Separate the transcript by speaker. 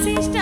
Speaker 1: Vasishtha